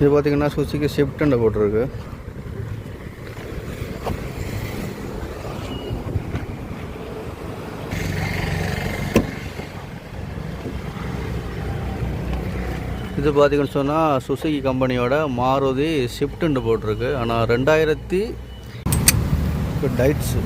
இது பார்த்தீங்கன்னா சுசிக்கு ஷிஃப்ட்டுன்னு போட்டிருக்கு. இது பார்த்தீங்கன்னு சொன்னால் சுசுகி கம்பெனியோட மாருதி ஷிஃப்ட்டுன்னு போட்டிருக்கு. ஆனால் ரெண்டாயிரத்தி டைட்ஸு.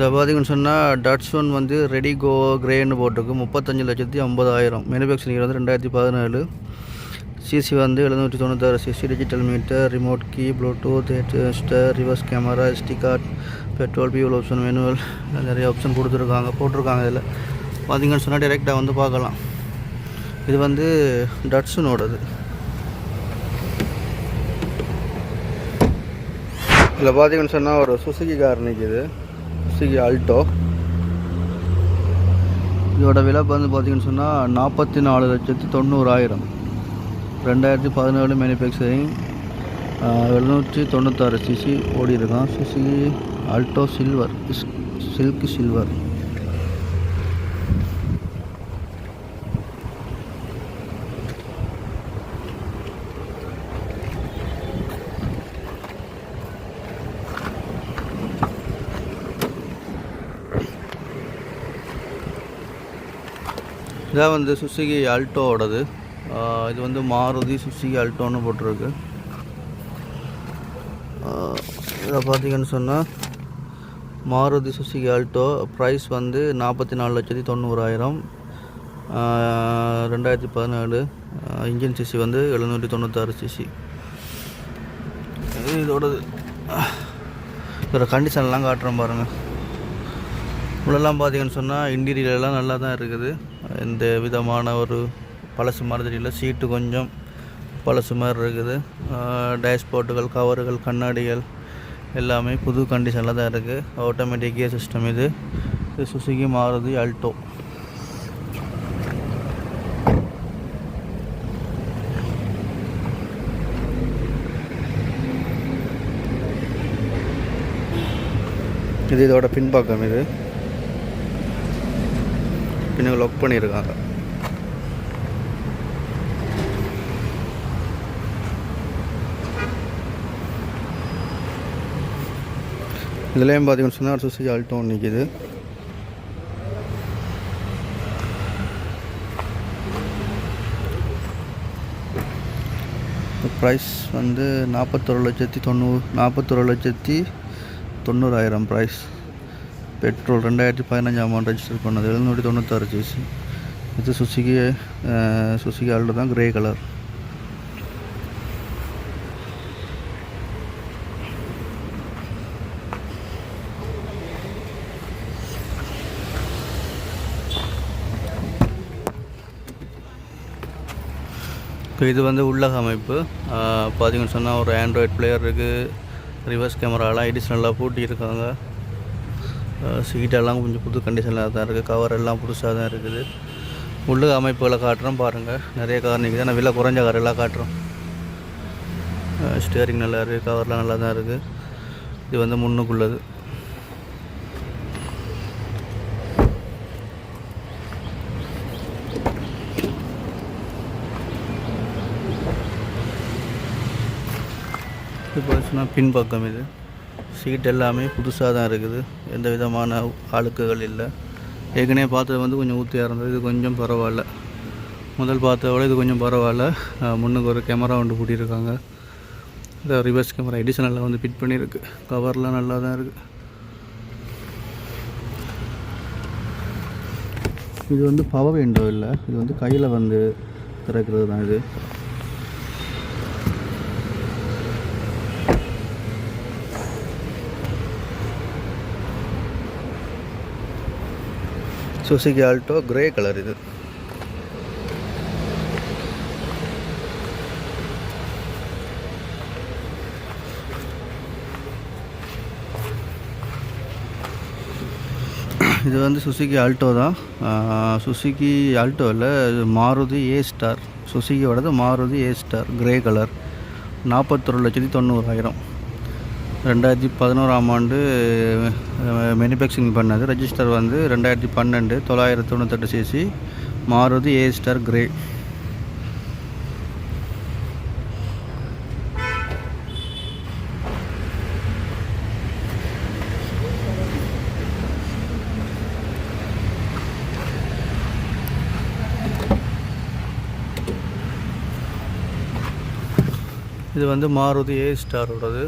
இதில் பார்த்தீங்கன்னு சொன்னால் டட்சன் வந்து ரெடி கோ கிரேன்னு போட்டிருக்கு. முப்பத்தஞ்சு லட்சத்தி ஐம்பதாயிரம். மேனுஃபேக்சரிங் வந்து ரெண்டாயிரத்தி பதினேழு. சிசி வந்து எழுநூற்றி தொண்ணூத்தாறு CC digital meter remote key Bluetooth ஹெட்ஸ்டர் reverse camera SD card petrol fuel option manual நிறைய ஆப்ஷன் கொடுத்துருக்காங்க போட்டிருக்காங்க இதில். பார்த்தீங்கன்னு சொன்னால் டைரெக்டாக வந்து பார்க்கலாம். இது வந்து டட்ஸனோடது இதில் பார்த்தீங்கன்னு சொன்னால் ஒரு சுசுகி கார் நிற்கிது சுசுகி ஆல்டோ இதோட விலை வந்து பார்த்தீங்கன்னு சொன்னால் நாற்பத்தி நாலு லட்சத்து தொண்ணூறாயிரம். ரெண்டாயிரத்தி பதினேழு மேனுஃபேக்சரிங் எழுநூற்றி தொண்ணூத்தாறு சிசி ஓடி இருக்கான் Suzuki Alto silver silk silver இதான் வந்து சுசுகி ஆல்டோவோடது இது வந்து மாருதி சுசுகி அல்டோன்னு போட்டிருக்கு. இதை பார்த்தீங்கன்னு சொன்னால் மாருதி சுசுகி ஆல்டோ ப்ரைஸ் வந்து நாற்பத்தி நாலு லட்சத்தி தொண்ணூறாயிரம். ரெண்டாயிரத்தி பதினேழு இன்ஜின் சிசி வந்து எழுநூற்றி தொண்ணூத்தாறு சிசி இதோடது. இதோட கண்டிஷன்லாம் காட்டுறேன் பாருங்கள் உள்ளெல்லாம் பார்த்தீங்கன்னு சொன்னால் இன்டீரியர்லாம் நல்லா தான் இருக்குது. எந்த விதமான ஒரு பழசு மாதிரி தெரியல சீட்டு கொஞ்சம் பழசு மாதிரி இருக்குது. டேஷ்போர்ட்டுகள் கவருகள் கண்ணாடிகள் எல்லாமே புது கண்டிஷனில் தான் இருக்குது ஆட்டோமேட்டிக் கியர் சிஸ்டம் இது. இது சுசுகி மாருதி அல்டோ இது இதோட பின்பக்கம் இது. பின்ன லொக் பண்ணியிருக்காங்க இதுலேயும் பார்த்தீங்கன்னு சொன்னால் சுசி ஆல்ட்டோ நிற்கிது ப்ரைஸ் வந்து நாற்பத்தொரு லட்சத்தி தொண்ணூறு நாற்பத்தொரு லட்சத்தி தொண்ணூறாயிரம் ப்ரைஸ் பெட்ரோல் ரெண்டாயிரத்தி பதினஞ்சாம் ஆண்டு ரெஜிஸ்டர் பண்ணது எழுநூற்றி தொண்ணூத்தாறு சிசி இது சுசுகி அஹ், சுசுகி தான் கிரே கலர் இப்போ இது வந்து உள்ளக அமைப்பு. பார்த்தீங்கன்னு சொன்னால் ஒரு ஆண்ட்ராய்ட் பிளேயர் இருக்குது ரிவர்ஸ் கேமராலாம் எடிஷனலாக பூட்டியிருக்காங்க சீட்டெல்லாம் கொஞ்சம் புது கண்டிஷனில் தான் இருக்குது கவர் எல்லாம் புதுசாக தான் இருக்குது. உள்ளு அமைப்புகளை காட்டுறோம் பாருங்கள் நிறைய கார் நிற்குது ஆனால் விலை குறைஞ்ச கார் எல்லாம் காட்டுறோம். ஸ்டியரிங் நல்லா இருக்குது கவர்லாம் நல்லா தான் இருக்குது இது வந்து முன்னுக்குள்ளது. இது பார்த்தீங்கன்னா பின்பக்கம் இது. சீட் எல்லாமே புதுசாக தான் இருக்குது. எந்த விதமான அழுக்குகள் இல்லை. ஏற்கனவே பார்த்தது வந்து கொஞ்சம் ஊற்றியாக இருந்தது. இது கொஞ்சம் பரவாயில்ல. முதல் பார்த்ததை விட இது கொஞ்சம் பரவாயில்ல. முன்னுக்கு ஒரு கேமரா ஒன்று கூட்டியிருக்காங்க இந்த ரிவர்ஸ் கேமரா எடிஷனலில் வந்து ஃபிட் பண்ணியிருக்கு. கவர்லாம் நல்லா தான் இருக்குது இது வந்து பவர் விண்டோ இல்லை. இது வந்து கையில் வந்து திறக்கிறது தான் இது. சுசுகி ஆல்டோ கிரே கலர் இது இது வந்து சுசுகி ஆல்டோ தான் சுசுகி ஆல்டோ இல்லை இது Maruti A star சுசுகியோடது Maruti A star grey colour நாற்பத்தொரு லட்சத்தி தொண்ணூறாயிரம் ரெண்டாயிரத்தி பதினோராம் ஆண்டு மேனுஃபேக்சரிங் பண்ணது. ரெஜிஸ்டர் வந்து ரெண்டாயிரத்தி பன்னெண்டு தொள்ளாயிரத்தி தொண்ணூத்தெட்டு CC Maruti A star grey இது வந்து மாருதி ஏ ஸ்டாரோடது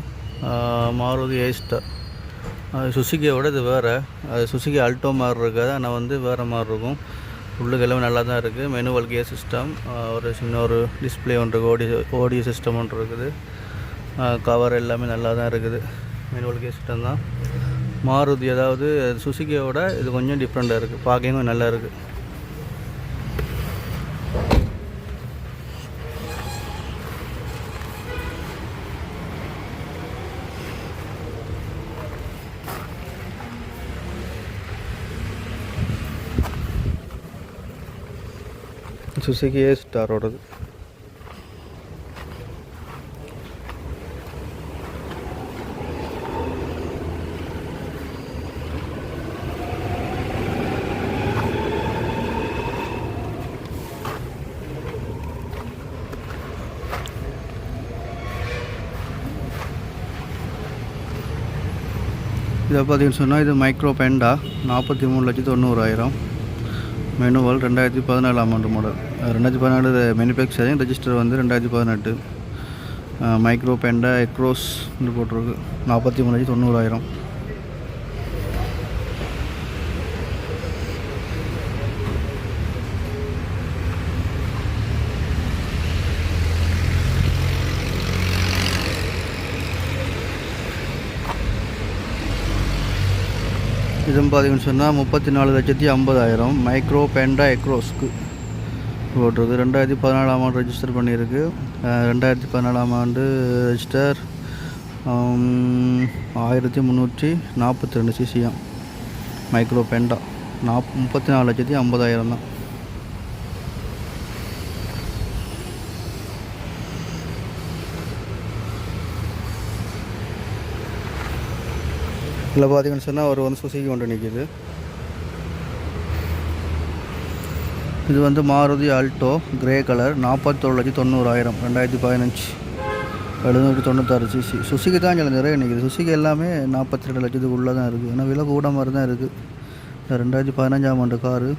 மாருதி ஏ ஸ்டார் அது சுசுகியோட இது வேறு. அது சுசுகி அல்டோ மாதிரி இருக்காது. ஆனால் வந்து வேறு மாதிரி இருக்கும். உள்ளுக்கு எல்லாமே நல்லா தான் இருக்குது. மெனுவல் கியர் சிஸ்டம் ஒரு சின்ன ஒரு டிஸ்பிளே ஒன்று இருக்குது ஓடி ஓடியோ சிஸ்டம் ஒன்று இருக்குது. கவர் எல்லாமே நல்லா தான் இருக்குது. மெனுவல் கியர் சிஸ்டம் தான். மாருதி அதாவது சுசுகியோட இது கொஞ்சம் டிஃப்ரெண்ட்டாக இருக்குது பார்க்கவும் நல்லா இருக்குது சுசுகி ஏ ஸ்டாரோடது இதை பார்த்தீங்கன்னு சொன்னால் இது மைக்ரோ பெண்டா நாற்பத்தி மூணு லட்சத்தி தொண்ணூறாயிரம் மெனுவல் ரெண்டாயிரத்தி பதினேழாம் ஆண்டு மாடல் ரெண்டாயிரத்தி பதினாலு மேனுஃபேக்சரிங் ரெஜிஸ்டர் வந்து ரெண்டாயிரத்தி பதினெட்டு. மைக்ரோ பெண்டா எக்ரோஸ் போட்டிருக்கு. நாற்பத்தி மூணு தொண்ணூறாயிரம். இதுவும் பார்த்தீங்கன்னு சொன்னால் முப்பத்தி நாலு லட்சத்தி ஐம்பதாயிரம். மைக்ரோ பெண்டா எக்ரோஸ்க்கு போட்டிருக்கு ரெண்டாயிரத்தி பதினாலாம் ஆண்டு ரெஜிஸ்டர் பண்ணியிருக்கு. ரெண்டாயிரத்தி பதினாலாம் ஆண்டு ரெஜிஸ்டர் ஆயிரத்தி முந்நூற்றி நாற்பத்தி ரெண்டு சிசிஎம். மைக்ரோ பெண்டா நாப் முப்பத்தி நாலு லட்சத்தி ஐம்பதாயிரம் தான். இதில் பார்த்தீங்கன்னு சொன்னால் ஒரு வந்து சுசுகி கொண்டு நிற்கிது இது வந்து மாருதி ஆல்டோ கிரே கலர் நாற்பத்தோரு லட்சத்தி தொண்ணூறாயிரம் ரெண்டாயிரத்தி பதினஞ்சு. எழுநூற்றி தொண்ணூத்தாறு சிசி சுசிக்கு தான் சில நிறைய நிற்கிது சுசிக்கு எல்லாமே நாற்பத்தி ரெண்டு லட்சத்துக்கு உள்ளே தான் இருக்குது. ஏன்னா விலை கூட மாதிரி தான் இருக்குது. ரெண்டாயிரத்தி பதினஞ்சாம் ஆண்டு காரு.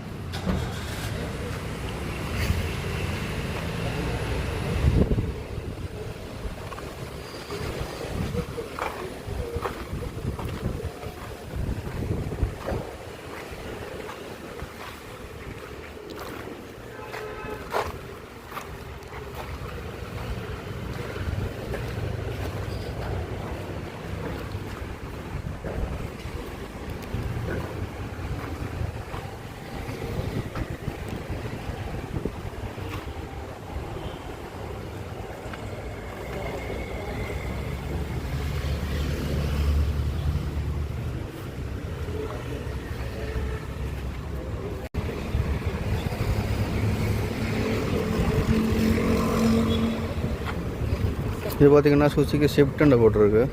இது பார்த்தீங்கன்னா சுசுகி ஷிஃப்ட்டுன்னு போட்டிருக்கு.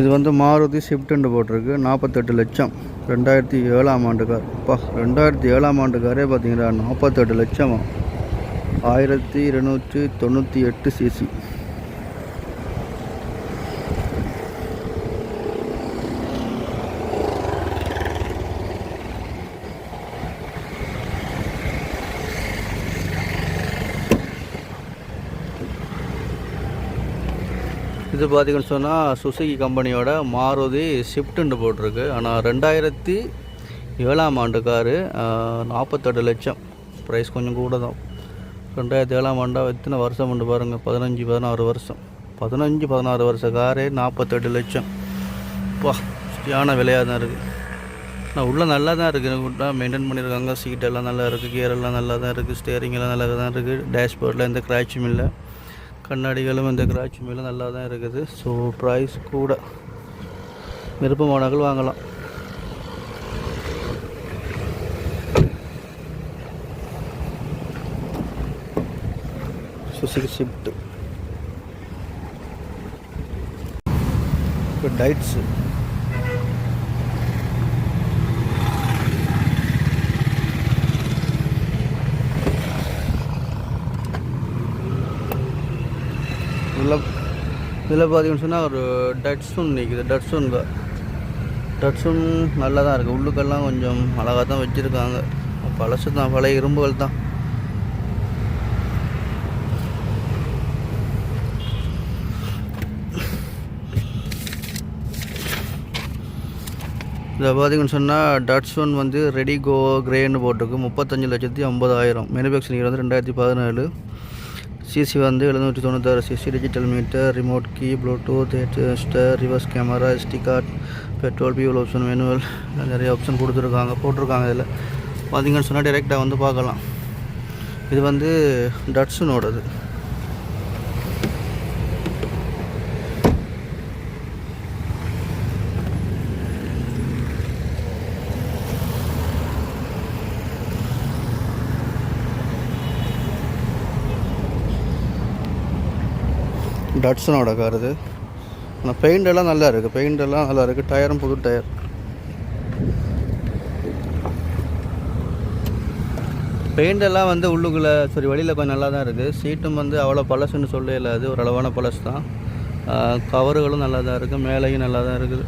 இது வந்து மாருதி ஷிஃப்ட்டுன்னு போட்டிருக்கு. நாற்பத்தெட்டு லட்சம். ரெண்டாயிரத்தி ஏழாம் ஆண்டுக்கார் அப்பா ரெண்டாயிரத்தி ஏழாம் ஆண்டுக்காரே பார்த்தீங்கன்னா நாற்பத்தெட்டு லட்சம். ஆயிரத்தி இருநூற்றி தொண்ணூற்றி எட்டு சிசி இது பார்த்தீங்கன்னு சொன்னால் சுசுகி கம்பெனியோட மாருதி ஷிஃப்ட்டுன்னு போட்டிருக்கு. ஆனால் ரெண்டாயிரத்தி ஏழாம் ஆண்டு காரு நாற்பத்தெட்டு லட்சம். ப்ரைஸ் கொஞ்சம் கூட தான் ரெண்டாயிரத்தி ஏழாம் ஆண்டா எத்தனை வருஷம் உண்டு பாருங்கள் பதினஞ்சு பதினாறு வருஷம். பதினஞ்சு பதினாறு வருஷ காரே நாற்பத்தெட்டு லட்சம். பா சரியான விலையாக தான் இருக்குது ஆனால் உள்ளே நல்லா தான் இருக்குது மெயின்டைன் பண்ணியிருக்காங்க. சீட்டெல்லாம் நல்லா இருக்குது கியர் எல்லாம் நல்லா தான் இருக்குது ஸ்டேரிங் எல்லாம் நல்லா தான் இருக்குது டேஷ்போர்டில் எந்த கிராச்சும் இல்லை. கண்ணாடிகளும் இந்த கிராச்சி நல்லா தான் இருக்குது. ஸோ ப்ரைஸ் கூட விருப்பமானவர்கள் வாங்கலாம். சுசுக்கு ஷிஃப்ட்டு இப்போ டைட்ஸு இதில் பார்த்தீங்கன்னு சொன்னால் ஒரு டட்ஸுன் நிற்கிது டட்ஸுன் டட்ஸுன் நல்லா தான் இருக்குது உள்ளுக்கெல்லாம் கொஞ்சம் அழகாக தான் வச்சுருக்காங்க. பழசு தான் பழைய இரும்புகள் தான். இதில் பார்த்தீங்கன்னு சொன்னால் டட்ஸுன் வந்து ரெடி கோ கிரேன்னு போட்டிருக்கு. முப்பத்தஞ்சு லட்சத்தி ஐம்பதாயிரம். மேனுஃபேக்சரிங் வந்து ரெண்டாயிரத்தி பதினேழு. சிசி வந்து எழுநூற்றி தொண்ணூத்தாறு CC digital meter remote key Bluetooth ஹெட்ஸ்டர் reverse camera SD card petrol fuel option manual நிறைய ஆப்ஷன் கொடுத்துருக்காங்க போட்டிருக்காங்க இதில். பார்த்தீங்கன்னு சொன்னால் டைரெக்டாக வந்து பார்க்கலாம். இது வந்து டட்ஸுனோடது. டட்ஸனோட கார் இது. ஆனால் பெயிண்டெல்லாம் நல்லா இருக்குது பெயிண்டெல்லாம் நல்லா இருக்குது டயரும் புது டயர் பெயிண்டெல்லாம் வந்து உள்ளுக்குள்ளே சரி வெளியில் கொஞ்சம் நல்லா தான் இருக்குது சீட்டும் வந்து அவ்வளோ பழசுன்னு சொல்ல இல்லாது ஒரு அளவான பழசு தான். கவருகளும் நல்லா தான் இருக்குது மேலேயும் நல்லா தான் இருக்குது.